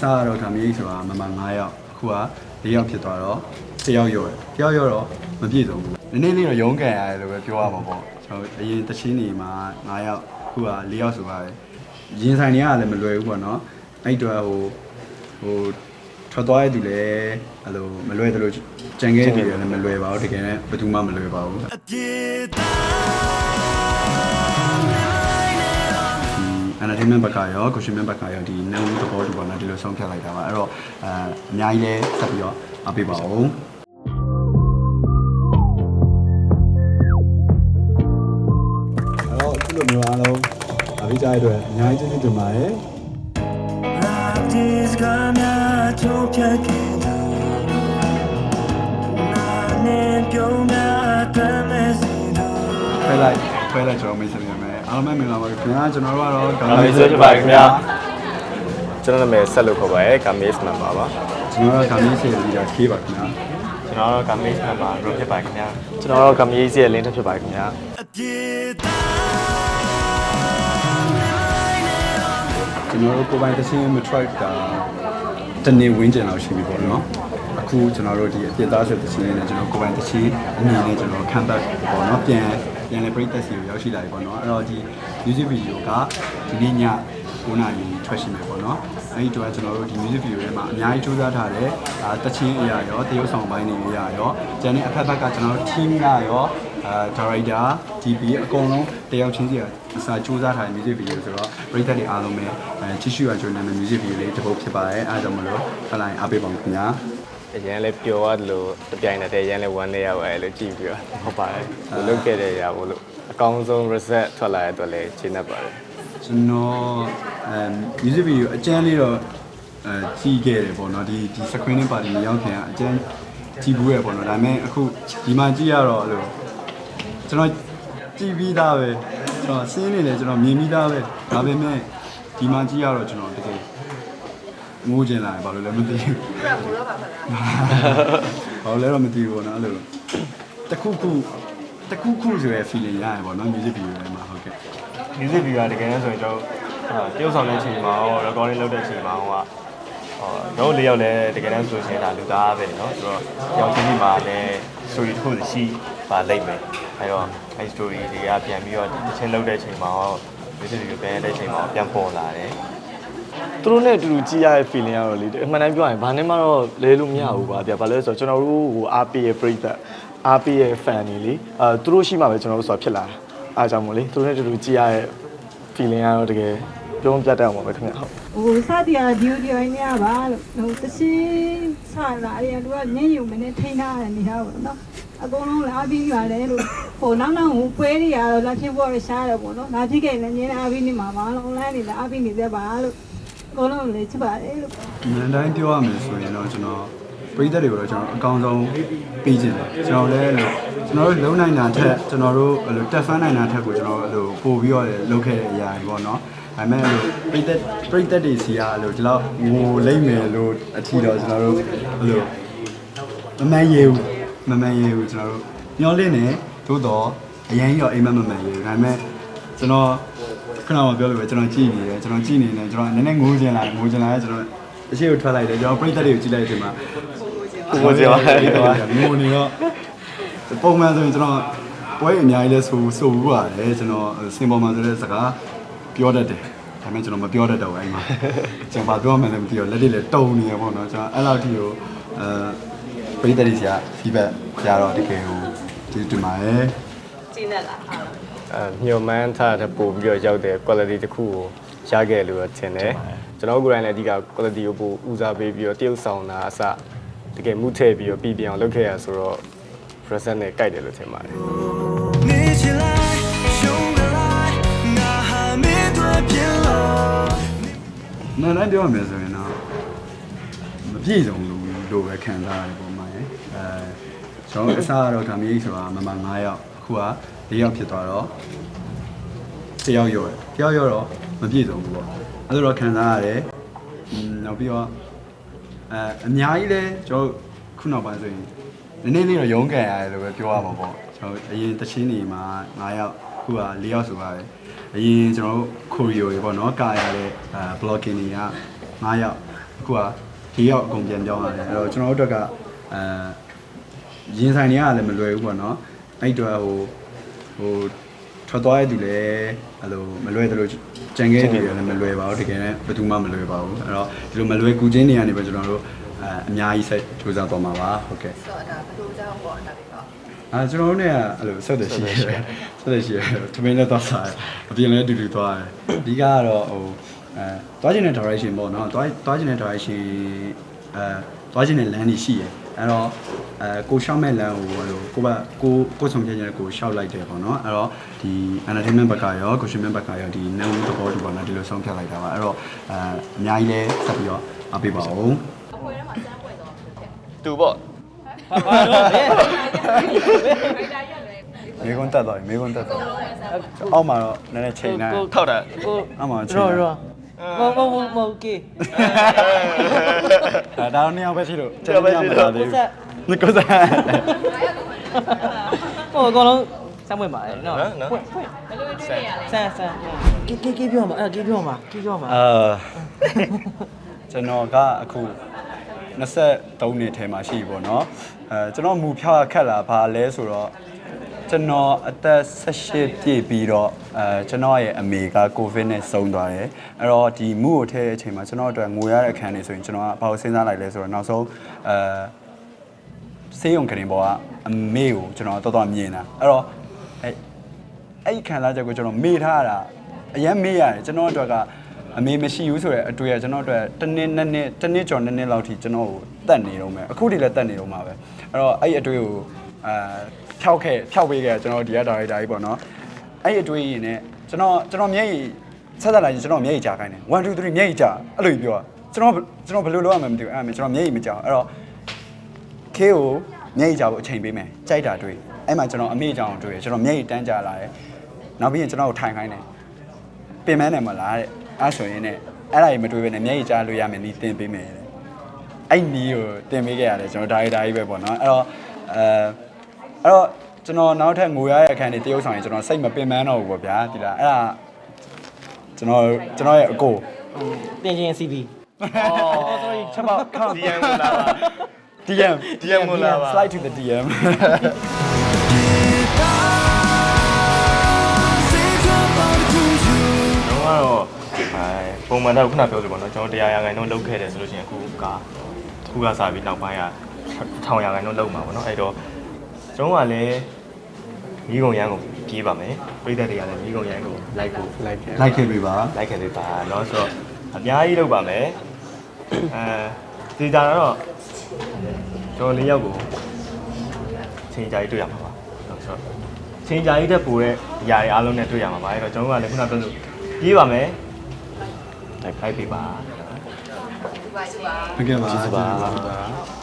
စားကတော့ဒါမျိုးဆိုတာမမ9ယောက်အခုက4ယောက်ဖြစ်သွားတော့1ယောက်ရော့တယ်1ယောက်ရော့တော့မပြည့်စုံဘူးနည်းနည်းလေးတော့ရုန်းကန်ရတယ်လို့ပဲပြောရမှာပေါ့ကျွန်တော်အရင်တချင်းနေမှာ9ယောက်အခုက4ယောက်ဆိုပါတယ်ရင်ဆိုင်တွေကလည်းမလွယ်ဘူးပေါ့နော်အဲ့အတော့ဟိုဟိုထွက်သွားတဲ့သူလည်းအဲ့လိုမလွယ်တယ်လို့ကြံခဲ့တဲ့သူတွေလည်းမလွယ်ပါဘူးတကယ်နဲ့ဘယ်သူမှမလွယ်ပါဘူး မန့်ဘက်ကရောကိုရှင်မန့်ဘက်ကရောဒီနန်းဦးသဘောတူပါလားဒီလိုဆုံးဖြတ်လိုက်တာပါအဲ့တော့အအများကြီးလဲဆက်ပြီးတော့အားပေးပါဦးလိုမျိုးအားလုံးအပိကြရတဲ့အတွက်အများကြီးကျေးဇူးတင်ပါတယ် Love is gonna jump again Na ne pyo na ta me sin do ဖဲလိုက်ဖဲလိုက်ကျွန်တော်မေးစရာ အားလုံးပဲမင်္ဂလာပါခင်ဗျာကျွန်တော်တို့ကတော့ကာမေးဆိုဖြစ်ပါခင်ဗျာကျွန်တော်နာမည်ဆက်လို့ခေါ်ပါရဲကာမေးစ်မန်ပါပါကျွန်တော်တို့ကာမီးစီလီဒါခေးပါခင်ဗျာကျွန်တော်တော့ကာမေးစ်မန်ပါရိုဖြစ်ပါခင်ဗျာကျွန်တော်တော့ကာမေးစ်ရဲ့လင်းထဖြစ်ပါခင်ဗျာကျွန်တော်တို့ကိုယ်ပိုင်သချင်းမ track တာတနေ့ဝင်းကျင်လောက်ရှိပြီပေါ့နော် အခုကျွန်တော်တို့ဒီအပြစ်သားဆိုသချင်းလေးနဲ့ကျွန်တော်ကိုယ်ပိုင်သချင်းအမြင်နဲ့ကျွန်တော်ခံပတ်ပေါ့နော်ပြန်ပြန်လေပြိသက်စီကိုရောက်ရှိလာပြီပေါ့နော်အဲ့တော့ဒီ music video ကဒီနေ့ည9နာရီထွက်ရှိမယ်ပေါ့နော်အဲ့ဒီတော့ကျွန်တော်တို့ဒီ music video ထဲမှာအများကြီးစူးစမ်းထားတယ်အာတချင်းအရာရောတရုပ်ဆောင်ပိုင်းတွေအရာရောကျန်တဲ့အဖက်ဖက်ကကျွန်တော်တို့ team ကရောအာ director DP အကုန်လုံးတယောက်ချင်းစီအစာစူးစမ်းထားတဲ့ music video ဆိုတော့ပရိသတ်တွေအားလုံးပဲအဲကြည့်ရှုရကြတဲ့ music video လေးတစ်ပုဒ်ဖြစ်ပါတယ်အားကြောင့်မလို့ဖလိုက်အားပေးပါဦးခင်ဗျာ အရင်လည်းပျော်ရတယ်လို့တပြိုင်တည်းတည်းရန်လည်းဝမ်းနေရပါတယ်လို့ကြည့်ပြီးတော့ဟုတ်ပါတယ်ကိုလုပ်ခဲ့တဲ့ຢာဘလို့အကောင်းဆုံး reset ထွက်လာတဲ့အတွက်လည်းရှင်းတတ်ပါတယ်ကျွန်တော်အဲ music video အကျန်းလေးတော့အဲကြီးခဲ့တယ်ပေါ့နော်ဒီဒီ screening party မရောက်ခင်ကအကျန်းကြီးဘူးရပေါ့နော်ဒါပေမဲ့အခုဒီမှာကြည့်ရတော့အဲ့လိုကျွန်တော်ကြည့်ပြီးသားပဲကျွန်တော်စင်းနေတယ်ကျွန်တော်မြင်ပြီးသားပဲဒါပေမဲ့ဒီမှာကြည့်ရတော့ကျွန်တော်တကယ် ငိုးကျင်လာတယ်ဘာလို့လဲမသိဘူးဘာလို့လဲတော့မသိဘူးပေါ့နော်အဲ့လိုတခုခုတခုခုဆိုရယ် feeling ရတယ်ပေါ့နော် music video ထဲမှာဟုတ်ကဲ့ music video ကတကယ်လို့ဆိုရင်ကျွန်တော်တရုပ်ဆောင်တဲ့အချိန်မှာရော recording လုပ်တဲ့အချိန်မှာဟိုကတော့လေးယောက်လည်းတကယ်တမ်းဆိုရှင်ဒါလူသားပဲเนาะဆိုတော့ယောက်ချင်းဒီမှာလည်း story တစ်ခုရှိပါလိမ့်မယ်အဲတော့အဲ story တွေကပြန်ပြီးတော့ဒီတစ်ချင်းလုပ်တဲ့အချိန်မှာရော music video ပြန်တဲ့အချိန်မှာပြန်ပေါ်လာတယ် သူတို့နဲ့အတူတူကြည့်ရတဲ့ feeling ကတော့လေအမှန်တမ်းပြောရရင်ဘာနဲ့မှတော့လဲလို့မရဘူးပါဗျာဘာလဲဆိုတော့ကျွန်တော်တို့ဟို RP ရဲ့ပရိသတ် RP ရဲ့ fan တွေလေအဲသူတို့ရှိမှပဲကျွန်တော်တို့ဆိုတာဖြစ်လာတာအားကြောင့်မို့လေသူတို့နဲ့အတူတူကြည့်ရတဲ့ feeling ကတော့တကယ်ပြောမပြတ်တတ်အောင်ပါပဲခင်ဗျဟုတ်ဟိုစတီးရဒီယိုဒီယိုနေရပါလို့ဟိုတရှိဆလာရီကသူကညင်ယူမနဲ့ထိန်းထားတဲ့နေရာပေါ့နော်အကုန်လုံးလာပြီးပါတယ်လို့ဟိုနောက်နောက်ဟိုပွဲတွေကတော့လာဖြစ်ဖို့ရရှားတယ်ပေါ့နော်လာဖြစ်ခဲ့ရင်လည်းညင်အားပြီးနေမှာပါလို့ online တွေလည်းအားပြီးနေသေးပါလို့ အကုန်လုံးလည်းချစ်ပါတယ်လို့။မန်တိုင်းပြောရမယ်ဆိုရင်တော့ကျွန်တော်ပရိသတ်တွေကိုတော့ကျွန်တော်အကောင်းဆုံးပေးခြင်းတယ်။ကျွန်တော်လည်းအဲ့လိုကျွန်တော်တို့လုံနိုင်တာထက်ကျွန်တော်တို့အဲ့လိုတက်ဖန်းနိုင်တာထက်ကိုကျွန်တော်အဲ့လိုပို့ပြီးတော့လုပ်ခဲ့တဲ့အရာတွေပေါ့နော်။ဒါပေမဲ့အဲ့လိုပရိသတ်ပရိသတ်တွေစီကအဲ့လိုဒီလောက်ငိုလိမ့်မယ်လို့အထီတော့ကျွန်တော်တို့အဲ့လိုမမှန်ရဘူးမမှန်ရဘူးကျွန်တော်တို့ညှောလင့်နေသို့တော့အရင်ကြီးတော့အိမ်မက်မမှန်ရဘူးဒါပေမဲ့ကျွန်တော် ခဏမှပြောလို့ပဲကျွန်တော်ကြည့်နေတယ်ကျွန်တော်ကြည့်နေတယ်ကျွန်တော်နည်းနည်းငိုးချင်လာတယ်ငိုးချင်လာတယ်ကျွန်တော်အရှိကိုထွက်လိုက်တယ်ကျွန်တော်ပရိသတ်တွေကိုကြည့်လိုက်တဲ့အချိန်မှာကိုကြည့်ပါငိုနေတော့ပုံမှန်ဆိုရင်ကျွန်တော်ပွဲအများကြီးလဲဆိုဆိုဘူးပါတယ်ကျွန်တော်စင်ပေါ်မှာဆိုတဲ့စကားပြောတတ်တယ်ဒါပေမဲ့ကျွန်တော်မပြောတတ်တော့ဘူးအဲ့မှာကျွန်တော်ဘာပြောမှန်းလည်းမသိတော့လက်တွေလည်းတုံနေရပေါ့နော်ကျွန်တော်အဲ့လောက်ထိကိုအဲပရိသတ်တွေဆရာ feedback ရတော့တကယ်ကိုကျေးဇူးတင်ပါတယ်အဲ ညှို့မှန်းထားတဲ့ပို့ပြီးတော့ရောက်တဲ့ quality တစ်ခုကိုရခဲ့လို့ထင်တယ်ကျွန်တော်ကိုယ်တိုင်လည်းအဓိက quality ကိုပိုဦးစားပေးပြီးတော့တရုပ်ဆောင်တာအစတကယ်မှုထည့်ပြီးတော့ပြည်ပြောင်းလုပ်ခဲ့ရဆိုတော့ present နဲ့ကြိုက်တယ်လို့ထင်ပါတယ်မနက်ပြောရမယ်ဆိုရင်တော့မပြည့်စုံလို့လို့ပဲခံစားရတယ်ပုံမှန်ရယ်အဲကျွန်တော်အစားကတော့ဓာမီးဆိုတာမမ9ရောက်အခုက 4ယောက်ဖြစ်သွားတော့1ယောက်ရော့တယ်။1ယောက်ရော့တော့မပြည့်စုံဘူးပေါ့။အဲ့လိုတော့ခံစားရတယ်။อืมနောက်ပြီးတော့အဲအများကြီးလဲကျွန်တော်ခုနောက်ပိုင်းဆိုရင်နည်းနည်းလေးတော့ရုန်းကန်ရတယ်လို့ပဲပြောရမှာပေါ့။ကျွန်တော်အရင်တချင်းနေမှာ9ယောက်အခုက4ယောက်ဆိုပါတယ်။အရင်ကျွန်တော်တို့ကိုရီယိုတွေပေါ့နော်ကာရတဲ့အဲ blocking တွေက9ယောက်အခုအခုကဒီရောက်အကုန်ပြန်ပြောင်းလာတယ်အဲ့တော့ကျွန်တော်တို့အတွက်ကအဲရင်ဆိုင်နေရလည်းမလွယ်ဘူးပေါ့နော်အဲ့အတွက်ဟို ဟိုထွက်သွားရသူလည်းအဲ့လိုမလွယ်တယ်လို့ကြံခဲ့တယ်လည်းမလွယ်ပါဘူးတကယ်လည်းဘယ်သူမှမလွယ်ပါဘူးအဲ့တော့ဒီလိုမလွယ်ကူချင်းနေရနေပဲကျွန်တော်တို့အဲအများကြီးဆက်ကြိုးစားသွားမှာပါဟုတ်ကဲ့ဆိုတော့ဒါဘယ်လိုကြောင့်ပေါ့ဒါလေးတော့အာကျွန်တော်တို့ ਨੇ အဲ့လိုဆက်တယ်ရှိတယ်ဆက်တယ်ရှိတယ်ထမင်းနဲ့သွားစားအပြင်လည်းအတူတူသွားတယ်အဓိကကတော့ဟိုအဲသွားခြင်းတဲ့ direction ပေါ့နော်သွားသွားခြင်းတဲ့ direction အဲသွားခြင်းတဲ့ land ကြီးရှိရယ် အဲ့တော့အဲကိုရှောက်မဲ့ land ကိုဟိုကိုကကိုကိုဆုံးဖြတ်ခြင်းကိုရှောက်လိုက်တယ်ပေါ့နော်အဲ့တော့ဒီ entertainment ဘက်ကရော consumer ဘက်ကရောဒီ new သဘောတူပေါ့နော်ဒီလိုဆုံးဖြတ်လိုက်တာပါအဲ့တော့အဲအများကြီးလဲဆက်ပြီးတော့အပေးပါဦးသူပေါ့မေကွန်းတက်သွားပြီမေကွန်းတက်သွားအောက်မှာတော့နည်းနည်းချိန်နိုင်ထောက်တာကိုအောက်မှာချိန်ရော မဟုတ်မဟုတ်မဟုတ်မဟုတ်ကေဒါဒါတော့နှစ်ယောက်ပဲရှိလို့ကျွန်တော်နှစ်ယောက်ပဲရှိလို့နစ်ကိုစားဟိုအကောင်လုံးစမ်းဝင်ပါလေနော်နော်ဖွင့်ဖွင့်ဘယ်လိုတွေ့ရလဲစမ်းစမ်းကေကေကေပြောမှာအဲကေပြောမှာကေပြောမှာအာကျွန်တော်ကအခု23နှစ်ထဲမှာရှိပြီပေါ့နော်အဲကျွန်တော်မူဖြားခက်လာဘာလဲဆိုတော့ ကျွန်တော်အသက်18ပြည့်ပြီးတော့အဲကျွန်တော်ရဲ့အမေကကိုဗစ်နဲ့ဆုံးသွားတယ်အဲ့တော့ဒီမူကိုထည့်တဲ့အချိန်မှာကျွန်တော်အတွက်ငိုရတဲ့အခန်းနေဆိုရင်ကျွန်တော်ကဘာလို့စဉ်းစားလိုက်လဲဆိုတော့နောက်ဆုံးအဲဆေးရုံကရင်ပေါ်ကအမေကိုကျွန်တော်တော်တော်မြင်တာအဲ့တော့အဲ့အဲ့ဒီခံစားချက်ကိုကျွန်တော်မေ့ထားတာအရင်မေ့ရတယ်ကျွန်တော်အတွက်ကအမေမရှိဘူးဆိုတဲ့အတွေ့အကျွန်တော်အတွက်တစ်နှစ်နှစ်နှစ်တစ်နှစ်ကျော်နှစ်နှစ်လောက်ထိကျွန်တော်ကိုတတ်နေတော့မယ်အခုထိလည်းတတ်နေတော့မှာပဲအဲ့တော့အဲ့ဒီအတွေ့ကို အာဖြောက်ခဲ့ဖြောက်ပေးခဲ့ကျွန်တော်ဒီကဒါရိုက်တာကြီးပေါ့နော်အဲ့ဒီအတွေ့ရင်လည်းကျွန်တော်ကျွန်တော်မျက်ရည်ဆက်ဆက်လိုက်ရင်ကျွန်တော်မျက်ရည်ကြာခိုင်းတယ်1 2 3မျက်ရည်ကြာအဲ့လိုပြောကျွန်တော်ကျွန်တော်ဘယ်လိုလုပ်ရမလဲမသိဘူးအဲ့ဒါကျွန်တော်မျက်ရည်မကြာအဲ့တော့ခေကိုမျက်ရည်ကြဖို့အချိန်ပေးမယ်ကြိုက်တာတွေ့အဲ့မှာကျွန်တော်အမေကြောင်တွေ့ရကျွန်တော်မျက်ရည်တန်းကြလာတယ်နောက်ပြီးရင်ကျွန်တော်ကိုထိုင်ခိုင်းတယ်ပင်မနဲ့မလားတဲ့အဲ့ဆိုရင်ねအဲ့ဒါကြီးမတွေ့ဘဲနဲ့မျက်ရည်ကြားလို့ရမယ်နီးတင်ပေးမယ်တဲ့အဲ့နီးကိုတင်ပေးခဲ့ရတယ်ကျွန်တော်ဒါရီဒါကြီးပဲပေါ့နော်အဲ့တော့အဲ အဲ့တော့ကျွန်တော်နောက်ထပ်ငိုရရဲ့အခန်းတွေတရုပ်ဆောင်ရင်ကျွန်တော်စိတ်မပင်ပန်းတော့ဘူးပေါ့ဗျာဒီလားအဲ့ဒါကျွန်တော်ကျွန်တော်ရဲ့အကိုတင်ချင်း CB အော် sorry ချက်ပေါ့ခေါင်းဒီယန်ကိုလာပါ DM DM ကိုလာပါ slide to the DM တော့အဲပုံမှန်တော့ခုနပြောလို့ပေါ့နော်ကျွန်တော်တရားရာခိုင်နှုန်းလောက်ခဲ့တယ်ဆိုလို့ရှိရင်အခုကအခုကစားပြီးနောက်ပိုင်းကထောင်ရာခိုင်နှုန်းလောက်မှာပေါ့နော်အဲ့တော့ ကျွန်တော်ကလည်းမိကုံရန်ကိုပြေးပါမယ်ပြည်သက်တွေကလည်းမိကုံရန်ကိုလိုက်ဖို့ like လိုက်ခဲ့ပြီပါ လိုက်ခဲ့လေးပါเนาะဆိုတော့အများကြီးလုပ်ပါမယ်အဲဒီကြတော့ကျွန်တော်လေးယောက်ကိုချိန်ကြာကြီးတွေ့ရမှာပါเนาะဆိုတော့ချိန်ကြာကြီးတက်ပိုတဲ့ຢာတွေအားလုံးနဲ့တွေ့ရမှာပါအဲ့တော့ကျွန်တော်ကလည်းခုနပြောလို့ပြေးပါမယ်လိုက်ဖိုက်ပေးပါ ဒီပါဒီပါ ဟုတ်ကဲ့ပါ ကျေးဇူးပါ ကျေးဇူးပါ